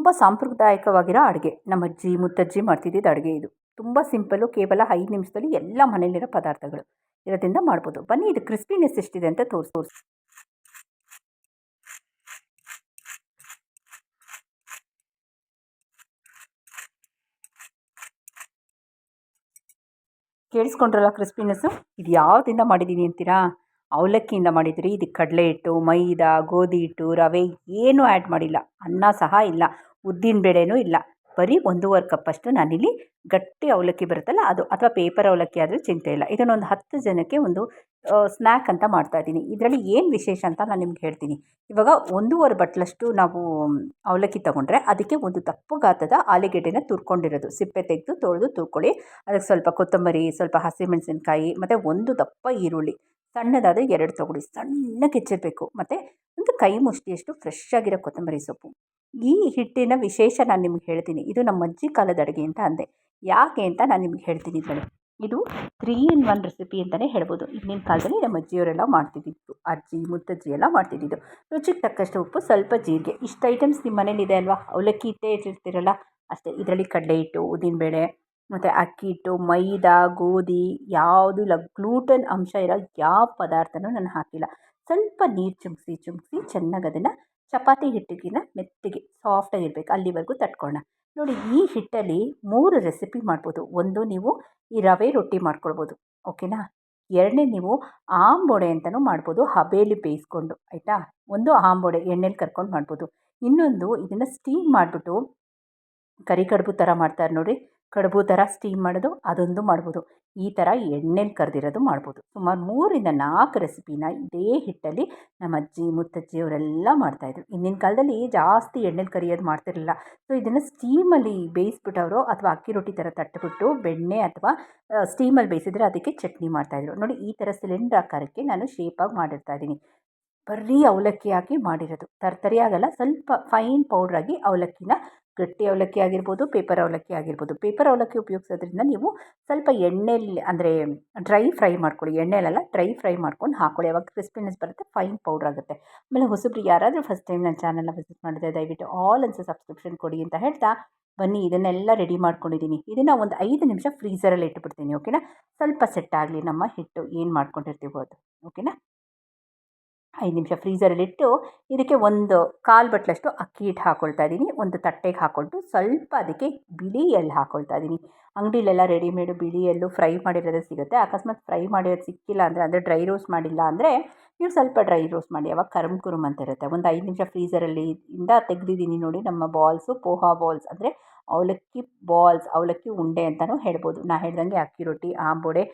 ತುಂಬ ಸಾಂಪ್ರದಾಯಿಕವಾಗಿರೋ ಅಡುಗೆ. ನಮ್ಮ ಅಜ್ಜಿ ಮುತ್ತಜ್ಜಿ ಮಾಡ್ತಿದ್ದಿದ್ದು ಅಡುಗೆ ಇದು. ತುಂಬ ಸಿಂಪಲ್ಲು, ಕೇವಲ ಐದು ನಿಮಿಷದಲ್ಲಿ ಎಲ್ಲ ಮನೆಯಲ್ಲಿರೋ ಪದಾರ್ಥಗಳು. ಇರೋದ್ರಿಂದ ಮಾಡ್ಬೋದು. ಬನ್ನಿ, ಇದು ಕ್ರಿಸ್ಪಿನೆಸ್ ಎಷ್ಟಿದೆ ಅಂತ ತೋರಿಸ್, ತೋರಿಸಿ. ಕೇಳಿಸ್ಕೊಂಡ್ರಲ್ಲ ಕ್ರಿಸ್ಪಿನೆಸ್ಸು? ಇದು ಯಾವುದಿಂದ ಮಾಡಿದ್ದೀನಿ ಅಂತೀರಾ? ಅವಲಕ್ಕಿಯಿಂದ ಮಾಡಿದ್ರಿ ಇದಕ್ಕೆ ಕಡಲೆ ಹಿಟ್ಟು, ಮೈದಾ, ಗೋಧಿ ಹಿಟ್ಟು, ರವೆ, ಏನೂ ಆ್ಯಡ್ ಮಾಡಿಲ್ಲ. ಅನ್ನ ಸಹ ಇಲ್ಲ. ಉದ್ದಿನ ಬೇಳೆನೂ ಇಲ್ಲ. ಬರೀ ಒಂದೂವರೆ ಕಪ್ಪಷ್ಟು ನಾನಿಲ್ಲಿ ಗಟ್ಟಿ ಅವಲಕ್ಕಿ ಬರುತ್ತಲ್ಲ ಅದು, ಅಥವಾ ಪೇಪರ್ ಅವಲಕ್ಕಿ ಆದರೆ ಚಿಂತೆ ಇಲ್ಲ. ಇದನ್ನೊಂದು ಹತ್ತು ಜನಕ್ಕೆ ಒಂದು ಸ್ನ್ಯಾಕ್ ಅಂತ ಮಾಡ್ತಾಯಿದ್ದೀನಿ ಇದರಲ್ಲಿ ಏನು ವಿಶೇಷ ಅಂತ ನಾನು ನಿಮ್ಗೆ ಹೇಳ್ತೀನಿ. ಇವಾಗ ಒಂದೂವರೆ ಬಟ್ಲಷ್ಟು ನಾವು ಅವಲಕ್ಕಿ ತೊಗೊಂಡ್ರೆ ಅದಕ್ಕೆ ಒಂದು ತಪ್ಪು ಗಾತ್ರದ ಆಲೂಗೆಡ್ಡೆನ ತುರ್ಕೊಂಡಿರೋದು. ಸಿಪ್ಪೆ ತೆಗೆದು ತೊಳೆದು ತುರ್ಕೊಳ್ಳಿ. ಅದಕ್ಕೆ ಸ್ವಲ್ಪ ಕೊತ್ತಂಬರಿ, ಸ್ವಲ್ಪ ಹಸಿಮೆಣಸಿನ್ಕಾಯಿ, ಮತ್ತು ಒಂದು ದಪ್ಪ ಈರುಳ್ಳಿ. ಸಣ್ಣದಾದ ಎರಡು ತೊಗೊಳ್ಳಿ ಸಣ್ಣಗೆ ಹೆಚ್ಚಿರಬೇಕು. ಮತ್ತು ಒಂದು ಕೈ ಮುಷ್ಟಿಯಷ್ಟು ಫ್ರೆಶ್ ಆಗಿರೋ ಕೊತ್ತಂಬರಿ ಸೊಪ್ಪು. ಈ ಹಿಟ್ಟಿನ ವಿಶೇಷ ನಾನು ನಿಮ್ಗೆ ಹೇಳ್ತೀನಿ. ಇದು ನಮ್ಮ ಅಜ್ಜಿ ಕಾಲದ ಅಡುಗೆ ಅಂತ ಅಂದೆ. ಯಾಕೆ ಅಂತ ನಾನು ನಿಮ್ಗೆ ಹೇಳ್ತೀನಿ ಇದರಲ್ಲಿ. ಇದು ತ್ರೀ ಇನ್ ಒನ್ ರೆಸಿಪಿ ಅಂತಲೇ ಹೇಳ್ಬೋದು. ಹಿಂದಿನ ಕಾಲದಲ್ಲಿ ನಮ್ಮ ಅಜ್ಜಿಯವರೆಲ್ಲ ಮಾಡ್ತಿದ್ದಿತ್ತು ಅಜ್ಜಿ, ಮುತ್ತಜ್ಜಿ ಎಲ್ಲ ಮಾಡ್ತಿದ್ದಿದ್ದು. ರುಚಿಗೆ ತಕ್ಕಷ್ಟು ಉಪ್ಪು, ಸ್ವಲ್ಪ ಜೀರಿಗೆ. ಇಷ್ಟು ಐಟಮ್ಸ್ ನಿಮ್ಮ ಮನೇಲಿ ಇದೆ ಅಲ್ವಾ? ಅವಲಕ್ಕಿ ಇಟ್ಟೇ ಇಟ್ಟಿರ್ತೀರಲ್ಲ ಅಷ್ಟೇ. ಇದರಲ್ಲಿ ಕಡಲೆ ಹಿಟ್ಟು ಉದ್ದಿನಬೇಳೆ ಮತ್ತು ಅಕ್ಕಿ ಹಿಟ್ಟು, ಮೈದಾ, ಗೋಧಿ, ಯಾವುದೂ ಇಲ್ಲ. ಗ್ಲೂಟನ್ ಅಂಶ ಇರೋ ಯಾವ ಪದಾರ್ಥನೂ ನಾನು ಹಾಕಿಲ್ಲ. ಸ್ವಲ್ಪ ನೀರು ಚುಮ್ಸಿ ಚುಮ್ಸಿ ಚೆನ್ನಾಗಿ ಅದನ್ನು ಚಪಾತಿ ಹಿಟ್ಟಿಗಿನ ಮೆತ್ತಗೆ ಸಾಫ್ಟಾಗಿರ್ಬೇಕು ಅಲ್ಲಿವರೆಗೂ ತಟ್ಕೊಳ್ಳೋಣ ನೋಡಿ, ಈ ಹಿಟ್ಟಲ್ಲಿ ಮೂರು ರೆಸಿಪಿ ಮಾಡ್ಬೋದು. ಒಂದು ನೀವು ಈ ರವೆ ರೊಟ್ಟಿ ಮಾಡ್ಕೊಳ್ಬೋದು. ಓಕೆನಾ? ಎರಡನೇ ನೀವು ಆಂಬೋಡೆ ಅಂತಲೂ ಮಾಡ್ಬೋದು ಹಬೆಯಲ್ಲಿ ಬೇಯಿಸ್ಕೊಂಡು, ಆಯಿತಾ? ಒಂದು ಆಂಬೋಡೆ ಎಣ್ಣೆಲಿ ಕರ್ಕೊಂಡು ಮಾಡ್ಬೋದು. ಇನ್ನೊಂದು ಇದನ್ನು ಸ್ಟೀಮ್ ಮಾಡಿಬಿಟ್ಟು ಕರಿ ಕಡುಬು ಥರ ಮಾಡ್ತಾರೆ ನೋಡಿ ಕಡುಬು ಥರ ಸ್ಟೀಮ್ ಮಾಡೋದು, ಅದೊಂದು ಮಾಡ್ಬೋದು. ಈ ಥರ ಎಣ್ಣೆಲಿ ಕರೆದಿರೋದು ಮಾಡ್ಬೋದು. ಸುಮಾರು ಮೂರಿಂದ ನಾಲ್ಕು ರೆಸಿಪಿನ ಇದೇ ಹಿಟ್ಟಲ್ಲಿ ನಮ್ಮ ಅಜ್ಜಿ, ಮುತ್ತಜ್ಜಿ ಅವರೆಲ್ಲ ಮಾಡ್ತಾಯಿದ್ರು ಹಿಂದಿನ ಕಾಲದಲ್ಲಿ ಜಾಸ್ತಿ ಎಣ್ಣೆಲಿ ಕರಿಯೋದು ಮಾಡ್ತಿರಲಿಲ್ಲ. ಸೊ ಇದನ್ನು ಸ್ಟೀಮಲ್ಲಿ ಬೇಯಿಸ್ಬಿಟ್ಟವರು ಅಥವಾ ಅಕ್ಕಿ ರೊಟ್ಟಿ ಥರ ತಟ್ಟಿಬಿಟ್ಟು ಬೆಣ್ಣೆ ಅಥವಾ ಸ್ಟೀಮಲ್ಲಿ ಬೇಯಿಸಿದ್ರೆ ಅದಕ್ಕೆ ಚಟ್ನಿ ಮಾಡ್ತಾಯಿದ್ರು ನೋಡಿ, ಈ ಥರ ಸಿಲಿಂಡರ್ ಆಕಾರಕ್ಕೆ ನಾನು ಶೇಪಾಗಿ ಮಾಡಿರ್ತಾ ಇದ್ದೀನಿ. ಬರೀ ಅವಲಕ್ಕಿ ಹಾಕಿ ಮಾಡಿರೋದು. ತರ್ತರಿ ಆಗಲ್ಲ ಸ್ವಲ್ಪ ಫೈನ್ ಪೌಡ್ರಾಗಿ ಅವಲಕ್ಕಿನ ಗಟ್ಟಿ ಅವಲಕ್ಕಿ ಆಗಿರ್ಬೋದು ಪೇಪರ್ ಅವಲಕ್ಕಿ ಆಗಿರ್ಬೋದು. ಪೇಪರ್ ಅವಲಕ್ಕಿ ಉಪಯೋಗಿಸೋದ್ರಿಂದ ನೀವು ಸ್ವಲ್ಪ ಎಣ್ಣೆಲಿ, ಅಂದರೆ ಡ್ರೈ ಫ್ರೈ ಮಾಡ್ಕೊಳ್ಳಿ. ಎಣ್ಣೆಲಲ್ಲ ಡ್ರೈ ಫ್ರೈ ಮಾಡ್ಕೊಂಡು ಹಾಕ್ಕೊಳ್ಳಿ ಅವಾಗ ಕ್ರಿಸ್ಪಿನೆಸ್ ಬರುತ್ತೆ ಫೈನ್ ಪೌಡ್ರ್ ಆಗುತ್ತೆ. ಆಮೇಲೆ ಹೊಸಬ್ರು ಯಾರಾದರೂ ಫಸ್ಟ್ ಟೈಮ್ ನನ್ನ ಚಾನಲ್ನ ವಿಸಿಟ್ ಮಾಡಿದ್ರೆ ದಯವಿಟ್ಟು ಆಲ್ ಅನ್ಸ ಸಬ್ಸ್ಕ್ರಿಪ್ಷನ್ ಕೊಡಿ ಅಂತ ಹೇಳ್ತಾ ಬನ್ನಿ. ಇದನ್ನೆಲ್ಲ ರೆಡಿ ಮಾಡ್ಕೊಂಡಿದ್ದೀನಿ. ಇದನ್ನು ಒಂದು ಐದು ನಿಮಿಷ ಫ್ರೀಝರಲ್ಲಿ ಇಟ್ಬಿಡ್ತೀನಿ ಓಕೆನಾ ಸ್ವಲ್ಪ ಸೆಟ್ ಆಗಲಿ. ನಮ್ಮ ಹಿಟ್ಟು ಏನು ಮಾಡ್ಕೊಂಡಿರ್ತೀವೋ ಅದು ಓಕೆನಾ ಐದು ನಿಮಿಷ ಫ್ರೀಝರಲ್ಲಿಟ್ಟು ಇದಕ್ಕೆ ಒಂದು ಕಾಲು ಬಟ್ಲಷ್ಟು ಅಕ್ಕಿ ಹಿಟ್ಟು ಹಾಕ್ಕೊಳ್ತಾ ಇದ್ದೀನಿ. ಒಂದು ತಟ್ಟೆಗೆ ಹಾಕ್ಕೊಂಡು ಸ್ವಲ್ಪ ಅದಕ್ಕೆ ಬಿಳಿ ಎಳ್ಳು ಹಾಕ್ಕೊಳ್ತಾ ಇದ್ದೀನಿ. ಅಂಗಡಿಲೆಲ್ಲ ರೆಡಿಮೇಡು ಬಿಳಿ ಎಳ್ಳು ಫ್ರೈ ಮಾಡಿರೋದೇ ಸಿಗುತ್ತೆ. ಅಕಸ್ಮಾತ್ ಫ್ರೈ ಮಾಡಿರೋದು ಸಿಕ್ಕಿಲ್ಲ ಅಂದರೆ ಅಂದರೆ ಡ್ರೈ ರೋಸ್ಟ್ ಮಾಡಿಲ್ಲ ಅಂದರೆ ನೀವು ಸ್ವಲ್ಪ ಡ್ರೈ ರೋಸ್ಟ್ ಮಾಡಿ. ಅವಾಗ ಕರಮ್ ಕುರುಮ್ ಅಂತ ಇರುತ್ತೆ. ಒಂದು ಐದು ನಿಮಿಷ ಫ್ರೀಝರಲ್ಲಿ ಇಂದ ತೆಗೆದಿದ್ದೀನಿ ನೋಡಿ. ನಮ್ಮ ಬಾಲ್ಸು ಪೋಹಾ ಬಾಲ್ಸ್ ಅಂದರೆ ಅವಲಕ್ಕಿ ಬಾಲ್ಸ್ ಅವಲಕ್ಕಿ ಉಂಡೆ ಅಂತಲೂ ಹೇಳ್ಬೋದು. ನಾನು ಹೇಳ್ದಂಗೆ ಅಕ್ಕಿ ರೊಟ್ಟಿ ಆಂಬೊಡೆ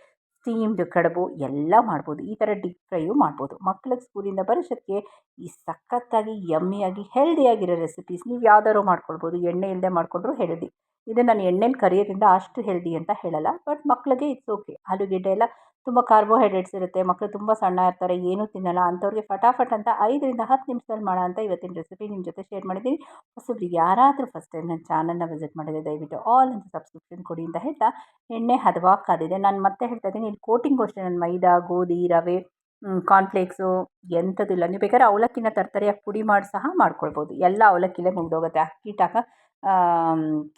ಸ್ಟೀಮ್ಡ್ ಕಡುಬು ಎಲ್ಲ ಮಾಡ್ಬೋದು. ಈ ಥರ ಡೀಪ್ ಫ್ರೈಯು ಮಾಡ್ಬೋದು. ಮಕ್ಳಿಗೆ ಸ್ಕೂಲಿಂದ ಬರೋಷ್ಟೊತ್ತಿಗೆ ಈ ಸಖತ್ತಾಗಿ ಯಮ್ಮಿಯಾಗಿ ಹೆಲ್ದಿಯಾಗಿರೋ ರೆಸಿಪೀಸ್ ನೀವು ಯಾವ್ದಾದ್ರು ಮಾಡ್ಕೊಳ್ಬೋದು. ಎಣ್ಣೆ ಇಲ್ಲದೆ ಮಾಡಿಕೊಂಡ್ರು ಹೆಲ್ದಿ ಇದು ನಾನು ಎಣ್ಣೆಲಿ ಕರಿಯೋದ್ರಿಂದ ಅಷ್ಟು ಹೆಲ್ದಿ ಅಂತ ಹೇಳಲ್ಲ ಬಟ್ ಮಕ್ಕಳಿಗೆ ಇಟ್ಸ್ ಓಕೆ ಆಲೂಗೆಡ್ಡೆ ಎಲ್ಲ ತುಂಬ ಕಾರ್ಬೋಹೈಡ್ರೇಟ್ಸ್ ಇರುತ್ತೆ ಮಕ್ಕಳು ತುಂಬ ಸಣ್ಣ ಇರ್ತಾರೆ, ಏನೂ ತಿನ್ನಲ್ಲ, ಅಂಥವ್ರಿಗೆ ಫಟಾಫಟ್ ಅಂತ ಐದರಿಂದ ಹತ್ತು ನಿಮಿಷದಲ್ಲಿ ಮಾಡೋ ಅಂತ ಇವತ್ತಿನ ರೆಸಿಪಿ ನಿಮ್ಮ ಜೊತೆ ಶೇರ್ ಮಾಡಿದ್ದೀನಿ. ಹೊಸಬ್ರಿಗೆ ಯಾರಾದರೂ ಫಸ್ಟ್ ಟೈಮ್ ನನ್ನ ಚಾನಲ್ನ ವಿಸಿಟ್ ಮಾಡಿದೆ ದಯವಿಟ್ಟು ಆಲ್ ಅಂತ ಸಬ್ಸ್ಕ್ರಿಪ್ಷನ್ ಕೊಡಿ ಅಂತ ಹೇಳ್ತಾ, ಎಣ್ಣೆ ಹದವಾಗಿ ಕಾದಿದೆ. ನಾನು ಮತ್ತೆ ಹೇಳ್ತಾ ಇದ್ದೀನಿ, ಇಲ್ಲಿ ಕೋಟಿಂಗು ಅಷ್ಟೇ ನಾನು ಮೈದಾ, ಗೋಧಿ, ರವೆ ಕಾರ್ನ್ಫ್ಲೇಕ್ಸು ಎಂಥದ್ದು ನೀವು ಬೇಕಾದ್ರೆ ಅವಲಕ್ಕಿನ ತರಕಾರಿಯಾಗಿ ಪುಡಿ ಮಾಡಿ ಸಹ ಮಾಡ್ಕೊಳ್ಬೋದು. ಎಲ್ಲ ಅವಲಕ್ಕಿಲೇ ಮುಗಿದೋಗುತ್ತೆ. ಅಕ್ಕಿ ಹಿಟ್ಟು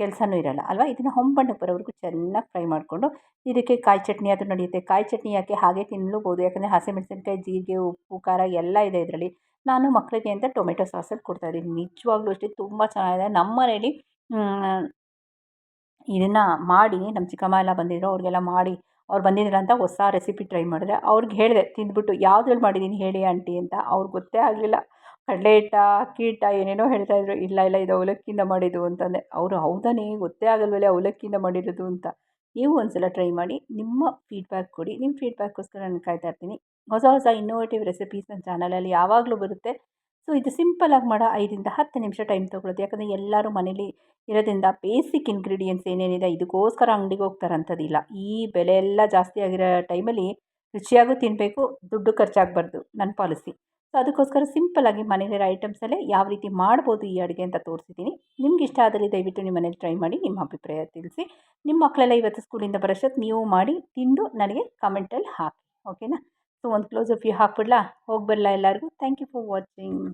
ಕೆಲಸನೂ ಇರಲ್ಲ. ಅಲ್ವಾ? ಇದನ್ನು ಹೊಂಬಣ್ಣಕ್ಕೆ ಬರೋವರೆಗೂ ಚೆನ್ನಾಗಿ ಫ್ರೈ ಮಾಡಿಕೊಂಡು, ಇದಕ್ಕೆ ಕಾಯಿ ಚಟ್ನಿ ಅದು ನಡೆಯುತ್ತೆ. ಕಾಯಿ ಚಟ್ನಿ ಯಾಕೆ ಹಾಗೆ ತಿನ್ನಲೂಬೋದು ಯಾಕಂದರೆ ಹಸಿಮೆಣಸಿನ್ಕಾಯಿ, ಜೀರಿಗೆ, ಉಪ್ಪು, ಖಾರ ಎಲ್ಲ ಇದೆ ಇದರಲ್ಲಿ. ನಾನು ಮಕ್ಕಳಿಗೆ ಅಂತ ಟೊಮೆಟೊ ಸಾಸಲ್ಲಿ ಕೊಡ್ತಾಯಿದ್ದೀನಿ ನಿಜವಾಗ್ಲೂ ಅಷ್ಟೇ ತುಂಬ ಚೆನ್ನಾಗಿದೆ. ನಮ್ಮ ಮನೇಲಿ ಇದನ್ನು ಮಾಡಿ, ನಮ್ಮ ಚಿಕ್ಕಮ್ಮ ಎಲ್ಲ ಬಂದಿದ್ರು, ಅವ್ರಿಗೆಲ್ಲ ಮಾಡಿ, ಅವ್ರು ಬಂದಿದ್ರು ಅಂತ ಹೊಸ ರೆಸಿಪಿ ಟ್ರೈ ಮಾಡಿದ್ರೆ ಅವ್ರಿಗೆ ಹೇಳಿದೆ, ತಿಂದ್ಬಿಟ್ಟು ಯಾವುದ್ರಲ್ಲಿ ಮಾಡಿದ್ದೀನಿ ಹೇಳಿ ಆಂಟಿ ಅಂತ. ಅವ್ರಿಗೆ ಗೊತ್ತೇ ಆಗಲಿಲ್ಲ. ಕಡಲೆ ಹಿಟ್ಟ ಅಕ್ಕಿ ಹೇಳ್ತಾ ಏನೇನೋ ಇಲ್ಲ ಇಲ್ಲ, ಇದು ಅವಲಕ್ಕಿಯಿಂದ ಮಾಡಿದ್ದು ಅಂತಂದೆ. ಅವರು ಹೌದಾನೇ, ಗೊತ್ತೇ ಆಗಲ್ವಲ್ಲೇ ಅವಲಕ್ಕಿಯಿಂದ ಮಾಡಿರೋದು ಅಂತ. ನೀವು ಒಂದ್ಸಲ ಟ್ರೈ ಮಾಡಿ, ನಿಮ್ಮ ಫೀಡ್ಬ್ಯಾಕ್ ಕೊಡಿ. ನಿಮ್ಮ ಫೀಡ್ಬ್ಯಾಕ್ಗೋಸ್ಕರ ನಾನು ಕಾಯ್ತಾ ಇರ್ತೀನಿ. ಹೊಸ ಹೊಸ ಇನ್ನೋವೇಟಿವ್ ರೆಸಿಪೀಸ್ ನನ್ನ ಚಾನಲಲ್ಲಿ ಯಾವಾಗಲೂ ಬರುತ್ತೆ. ಸೊ ಇದು ಸಿಂಪಲಾಗಿ ಮಾಡೋ. ಐದರಿಂದ ಹತ್ತು ನಿಮಿಷ ಟೈಮ್ ತೊಗೊಳುತ್ತೆ. ಯಾಕಂದರೆ ಎಲ್ಲರೂ ಮನೇಲಿ ಇರೋದ್ರಿಂದ ಬೇಸಿಕ್ ಇನ್ಗ್ರೀಡಿಯೆಂಟ್ಸ್ ಏನೇನಿದೆ ಇದಕ್ಕೋಸ್ಕರ ಅಂಗಡಿಗೆ ಹೋಗ್ತಾರಂಥದ್ದಿಲ್ಲ ಈ ಬೆಲೆ ಎಲ್ಲ ಜಾಸ್ತಿ ಆಗಿರೋ ಟೈಮಲ್ಲಿ ರುಚಿಯಾಗೂ ತಿನ್ನಬೇಕು ದುಡ್ಡು ಖರ್ಚಾಗಬಾರ್ದು. ನನ್ನ ಪಾಲಿಸಿ ಸೊ, ಅದಕ್ಕೋಸ್ಕರ ಸಿಂಪಲ್ಲಾಗಿ ಮನೇಲಿರೋ ಐಟಮ್ಸಲ್ಲೇ ಯಾವ ರೀತಿ ಮಾಡ್ಬೋದು ಈ ಅಡುಗೆ ಅಂತ ತೋರಿಸಿದ್ದೀನಿ. ನಿಮ್ಗೆ ಇಷ್ಟ ಆದಲ್ಲಿ ದಯವಿಟ್ಟು ನಿಮ್ಮ ಮನೇಲಿ ಟ್ರೈ ಮಾಡಿ, ನಿಮ್ಮ ಅಭಿಪ್ರಾಯ ತಿಳಿಸಿ. ನಿಮ್ಮ ಮಕ್ಕಳೆಲ್ಲ ಇವತ್ತು ಸ್ಕೂಲಿಂದ ಬರೋಷ್ಟೊತ್ತು ನೀವು ಮಾಡಿ ತಿಂದು ನನಗೆ ಕಮೆಂಟಲ್ಲಿ ಹಾಕಿ, ಓಕೆನಾ? ಸೊ, ಒಂದು ಕ್ಲೋಸ್ ಅಪ್ ವ್ಯೂ ಹಾಕ್ಬಿಡ್ಲಾ? ಹೋಗಿ ಬರಲಾ ಎಲ್ಲರಿಗೂ? Thank you for watching.